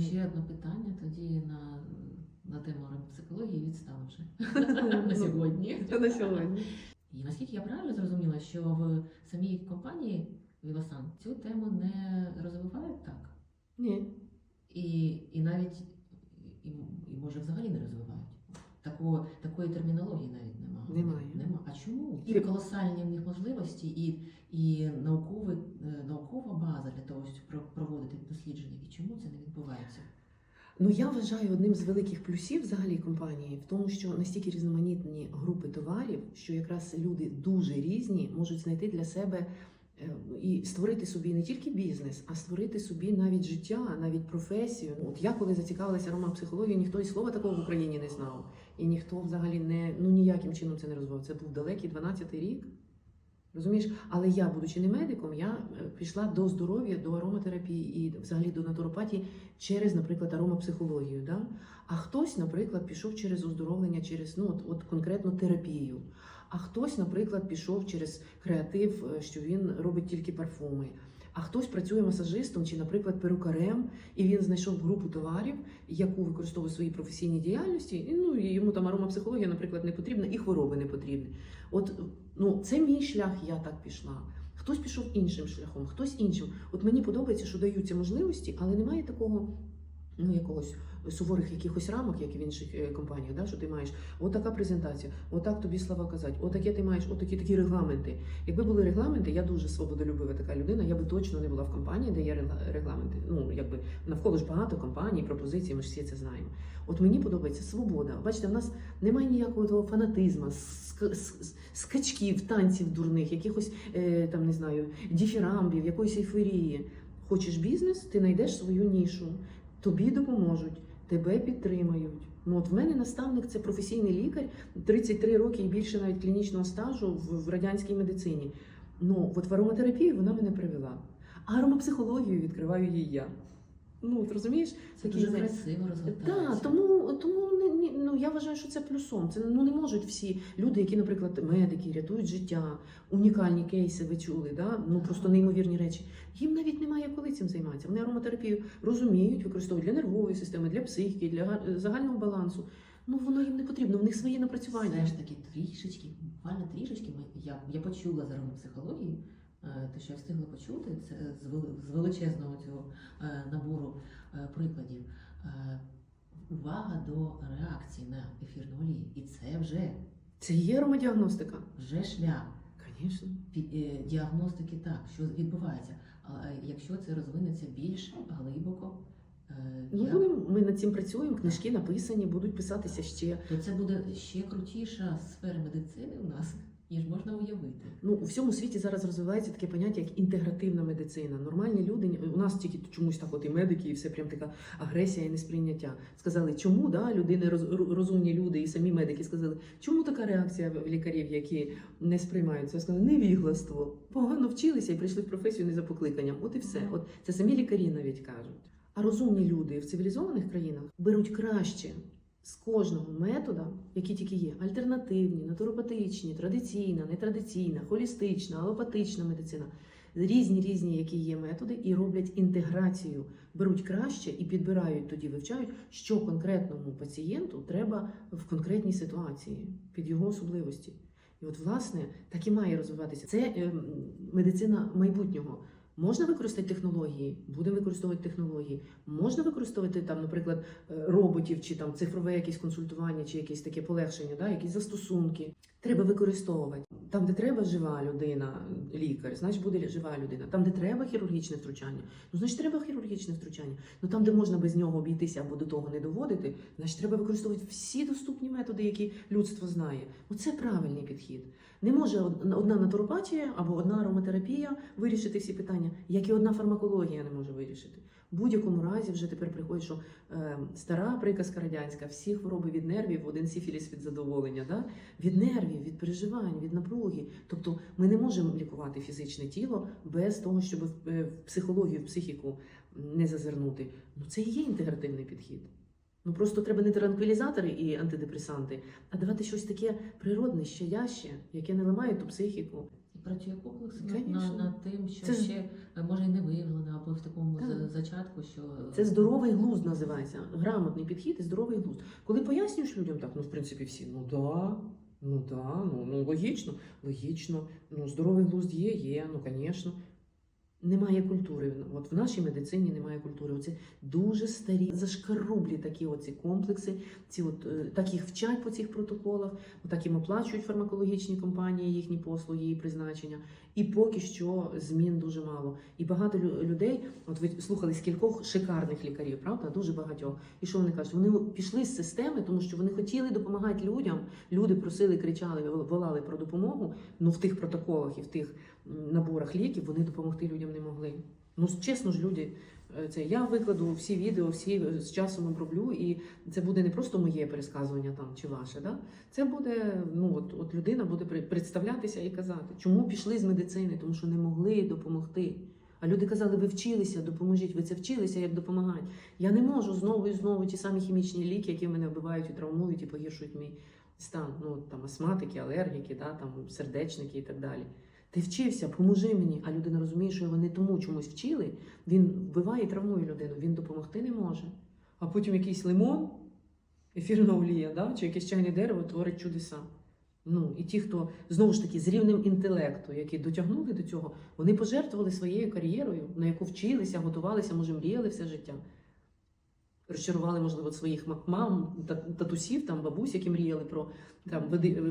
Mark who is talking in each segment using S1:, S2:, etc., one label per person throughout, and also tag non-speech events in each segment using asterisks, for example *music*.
S1: Ще одне питання тоді на, на тему психології відстав вже *laughs*
S2: Ну,
S1: на сьогодні.
S2: На сьогодні.
S1: І наскільки я правильно зрозуміла, що в самій компанії Вілосан цю тему не розвивають так,
S2: Ні.
S1: і, і навіть і, і може взагалі не розвивають. Такого, такої термінології навіть немає.
S2: Немає.
S1: Нема. А чому?
S2: І-
S1: колосальні в них можливості і, і науковий, е, наукова база для того, щоб про- проводити дослідження. І чому це не відбувається?
S2: Ну я вважаю одним з великих плюсів взагалі компанії в тому, що настільки різноманітні групи товарів, що якраз люди дуже різні можуть знайти для себе е, і створити собі не тільки бізнес, а створити собі навіть життя, навіть професію. От я коли зацікавилася аромапсихологією, ніхто і слова такого в Україні не знав, і ніхто взагалі не ну ніяким чином це не розвивав. Це був далекий 12-й рік. Розумієш, але я, будучи не медиком, я е, пішла до здоров'я, до ароматерапії і взагалі до натуропатії через, наприклад, аромапсихологію. Да? А хтось, наприклад, пішов через оздоровлення, через ну от, от конкретно терапію. А хтось, наприклад, пішов через креатив, е, що він робить тільки парфуми. А хтось працює масажистом чи, наприклад, перукарем, і він знайшов групу товарів, яку використовує в своїй професійній діяльності. І, ну і йому там аромапсихологія, наприклад, не потрібна, і хвороби не потрібні. От ну це мій шлях, я так пішла. Хтось пішов іншим шляхом, хтось іншим. От мені подобається, що даються можливості, але немає такого ну якогось суворих якихось рамок, як і в інших е, компаніях, да, що ти маєш отака презентація, отак тобі слова казати, отаке ти маєш, отакі такі регламенти. Якби були регламенти, я дуже свободолюбива така людина. Я би точно не була в компанії, де є регла- регламенти. Ну якби навколо ж багато компаній, пропозицій, ми ж всі це знаємо. От мені подобається свобода. Бачите, в нас немає ніякого того фанатизму, ск- ск- скачків, танців дурних, якихось е, там не знаю, діфірамбів, якоїсь ейфорії. Хочеш бізнес, ти знайдеш свою нішу, тобі допоможуть, тебе підтримають. Ну от в мене наставник це професійний лікар, 33 роки і більше навіть клінічного стажу в, в радянській медицині. Ну от в ароматерапію вона мене привела. А аромапсихологію відкриваю її я. Ну, от розумієш,
S1: Це
S2: Такий,
S1: дуже красиво
S2: так, тому, тому не, ні, ну, я вважаю, що це плюсом. Це ну не можуть всі люди, які, наприклад, медики рятують життя, унікальні кейси ви чули, да? ну просто неймовірні речі. Їм навіть немає коли цим займатися. Вони ароматерапію розуміють, використовують для нервової системи, для психіки, для га- загального балансу. Ну воно їм не потрібно, в них свої напрацювання.
S1: Все ж таки трішечки, буквально трішечки, я, я почула за психології, те, що я встигла почути, це з, вели- з величезного цього е, набору е, прикладів. Е, Увага до реакції на ефірну олію. І це вже,
S2: Це є аромадіагностика.
S1: вже шлях.
S2: Звісно.
S1: Е, Діагностики так, що відбувається. А якщо це розвинеться більш глибоко, е,
S2: Ну,
S1: я-
S2: будемо, ми над цим працюємо, книжки написані, будуть писатися ще.
S1: то це буде ще крутіша сфера медицини у нас, ніж можна уявити.
S2: Ну, у всьому світі зараз розвивається таке поняття, як інтегративна медицина. Нормальні люди, у нас тільки чомусь так, от і медики, і все прям така агресія і несприйняття. Сказали, чому да, людини роз- розумні люди, і самі медики сказали, чому така реакція в лікарів, які не сприймаються? Сказали, невігластво. Погано вчилися і прийшли в професію не за покликанням. От і все. От це самі лікарі навіть кажуть. А розумні люди в цивілізованих країнах беруть краще з кожного метода, які тільки є: альтернативні, натуропатичні, традиційна, нетрадиційна, холістична, алопатична медицина. Різні різні, які є методи, і роблять інтеграцію, беруть краще і підбирають тоді, вивчають, що конкретному пацієнту треба в конкретній ситуації під його особливості. І от, власне, так і має розвиватися. Це ем, медицина майбутнього. Можна використати технології, будемо використовувати технології. Можна використовувати там, наприклад, е, роботів чи там цифрове якесь консультування, чи якесь таке полегшення, да, якісь застосунки. Треба використовувати. Там, де треба жива людина, лікар, значить буде жива людина. Там, де треба хірургічне втручання, ну значить треба хірургічне втручання. Ну там, де можна без нього обійтися або до того не доводити, значить треба використовувати всі доступні методи, які людство знає. Оце правильний підхід. Не може од- одна натуропатія або одна ароматерапія вирішити всі питання, як і одна фармакологія не може вирішити. В будь-якому разі вже тепер приходить, що е, стара приказка радянська, всі хвороби від нервів, один сифіліс від задоволення. Да? Від нервів, від переживань, від напруги. Тобто ми не можемо лікувати фізичне тіло без того, щоб е, в психологію, в психіку не зазирнути. Ну це і є інтегративний підхід. Ну просто треба не транквілізатори і антидепресанти, а давати щось таке природне, щадяще, яке не ламає ту психіку.
S1: Працює комплекс над,
S2: Конечно.
S1: над, над тим, що
S2: Це ж-
S1: ще е, може і не виявлено, або в такому
S2: Так.
S1: за- зачатку, що
S2: Це здоровий глузд називається. Грамотний підхід і здоровий глузд. Коли пояснюєш людям так, ну в принципі всі, ну да, ну да, ну, ну логічно, логічно, ну здоровий глузд є, є, ну звісно. Немає культури. От в нашій медицині немає культури. Оце дуже старі, зашкарублі такі оці комплекси. Ці от е, так їх вчать по цих протоколах, так їм оплачують фармакологічні компанії їхні послуги і призначення. І поки що змін дуже мало. І багато лю- людей, от ви слухали скількох шикарних лікарів, правда? Дуже багатьох. І що вони кажуть? Вони пішли з системи, тому що вони хотіли допомагати людям. Люди просили, кричали, волали про допомогу. Ну в тих протоколах і в тих наборах ліків вони допомогти людям не могли. Ну чесно ж, люди. е, Це я викладу всі відео, всі е, з часом оброблю, і це буде не просто моє пересказування там чи ваше. Да? Це буде ну от, от людина буде представлятися і казати, чому пішли з медицини, тому що не могли допомогти. А люди казали, ви вчилися, допоможіть, ви це вчилися, як допомагати. Я не можу знову і знову ті самі хімічні ліки, які мене вбивають і травмують і погіршують мій стан. Ну там астматики, алергіки, да, там сердечники і так далі. Ти вчився, поможи мені, а людина розуміє, що його не тому чомусь вчили. Він вбиває і травмує людину, він допомогти не може. А потім якийсь лимон, ефірна олія, да? чи якесь чайне дерево творить чудеса. Ну, і ті, хто знову ж таки з рівнем інтелекту, які дотягнули до цього, вони пожертвували своєю кар'єрою, на яку вчилися, готувалися, може, мріяли все життя. Розчарували, можливо, своїх мам, татусів, там, бабусь, які мріяли про там,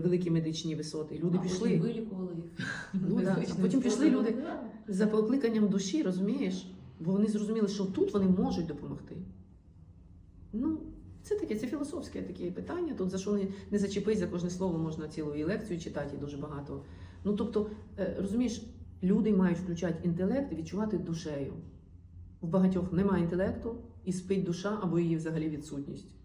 S2: великі медичні висоти. Люди
S1: а
S2: пішли.
S1: потім вилікували їх. *laughs*
S2: Ну, да. Потім пішли люди. За покликанням душі, розумієш? Бо вони зрозуміли, що тут вони можуть допомогти. Ну, це таке, це філософське таке питання. Тут за що не, не зачепись, за кожне слово можна цілу і лекцію читати, і дуже багато. Ну, тобто, е, розумієш, люди мають включати інтелект і відчувати душею. В багатьох немає інтелекту і спить душа або її взагалі відсутність.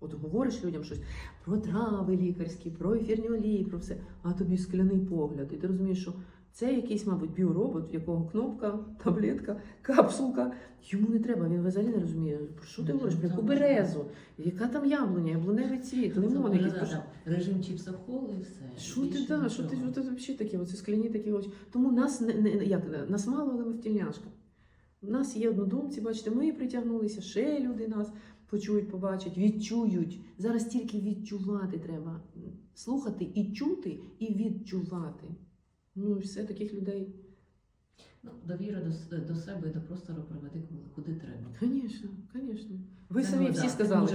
S2: От говориш людям щось про трави лікарські, про ефірні олії, про все, а тобі скляний погляд. І ти розумієш, що це якийсь, мабуть, біоробот, в якого кнопка, *laughs* таблетка, капсулка. Йому не треба, він взагалі не розуміє. Про що ти говориш? Про яку березу? Яка там яблуня, яблуневий цвіт, лимон якийсь.
S1: Режим чіпсов колу і все.
S2: Що ти да, що ти, взагалі такі? Оце скляні такі очі. Тому нас не, не як нас мало, але ми в тільняшках. У нас є однодумці, бачите, ми притягнулися, ще люди нас почують, побачать, відчують. Зараз тільки відчувати треба. Слухати і чути, і відчувати. Ну, і все таких людей.
S1: Ну, довіра до, до себе і до простору приведе куди- куди треба.
S2: Звісно, звісно. Ви
S1: Це
S2: самі
S1: ми,
S2: всі
S1: да,
S2: сказали.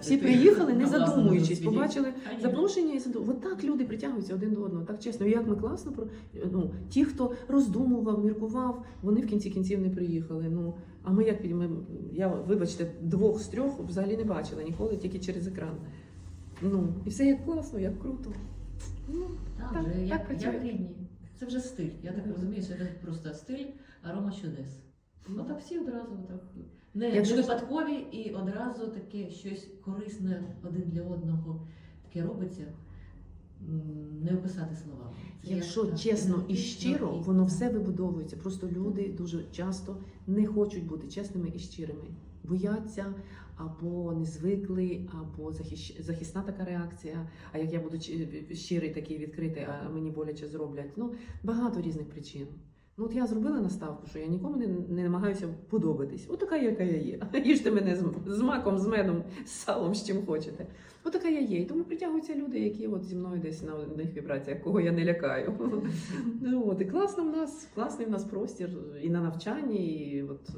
S2: Всі приїхали, не задумуючись, побачили
S1: Конечно.
S2: запрошення і задумали. От так люди притягуються один до одного. Так чесно, як ми класно про ну ті, хто роздумував, міркував, вони в кінці кінців не приїхали. Ну а ми як ми, я вибачте, двох з трьох взагалі не бачила ніколи, тільки через екран. Ну і все як класно, як круто. Ну
S1: Так,
S2: Так,
S1: вже
S2: так
S1: як, як рідні. Це вже стиль. Я так розумію, що це просто стиль арома чудес.
S2: Ну,
S1: Отак всі одразу так. Не,
S2: Якщо-
S1: випадкові і одразу таке щось корисне один для одного таке робиться. Не описати словами. Це
S2: Якщо
S1: як, так,
S2: чесно і щиро, воно все вибудовується. Просто люди дуже часто не хочуть бути чесними і щирими, бояться або не звикли, або захищ- захисна така реакція. А як я буду щирий такий відкритий, а мені боляче зроблять. Ну багато різних причин. Ну от я зробила наставку, що я нікому не, не намагаюся подобатись. От така, яка я є. *laughs* Їжте мене з, з маком, з медом, з салом, з чим хочете. От така я є. І тому притягуються люди, які от зі мною десь на одних вібраціях, кого я не лякаю. *laughs* Ну от і класно в нас, класний в нас простір і на навчанні, і от.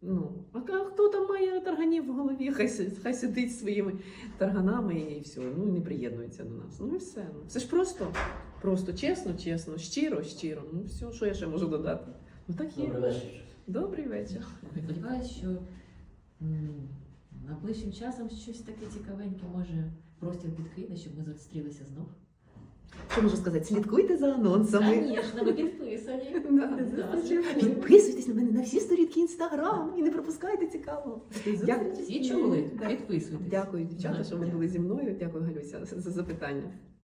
S2: Ну, а хто там має тарганів в голові, хай, хай сидить своїми тарганами і все, ну не приєднується до нас. Ну і все. Ну, це ж просто, просто чесно, чесно, щиро, щиро. Ну все, що я ще можу додати? Ну так є.
S3: Добрий вечір.
S2: Добрий вечір.
S1: Сподіваюсь, що найближчим часом щось таке цікавеньке може простір підкине, щоб ми зустрілися знов.
S2: Що можу сказати? Слідкуйте за анонсами.
S1: Звісно, ми підписані. *laughs*
S2: Да,
S1: Да,
S2: зустрічі. Підписуйтесь на мене на всі сторінки інстаграм і не пропускайте цікавого. Дякую.
S1: Всі чули?
S2: Да.
S1: Підписуйтесь.
S2: Дякую, дівчата, що ви були зі мною. Дякую, Галюся, за запитання.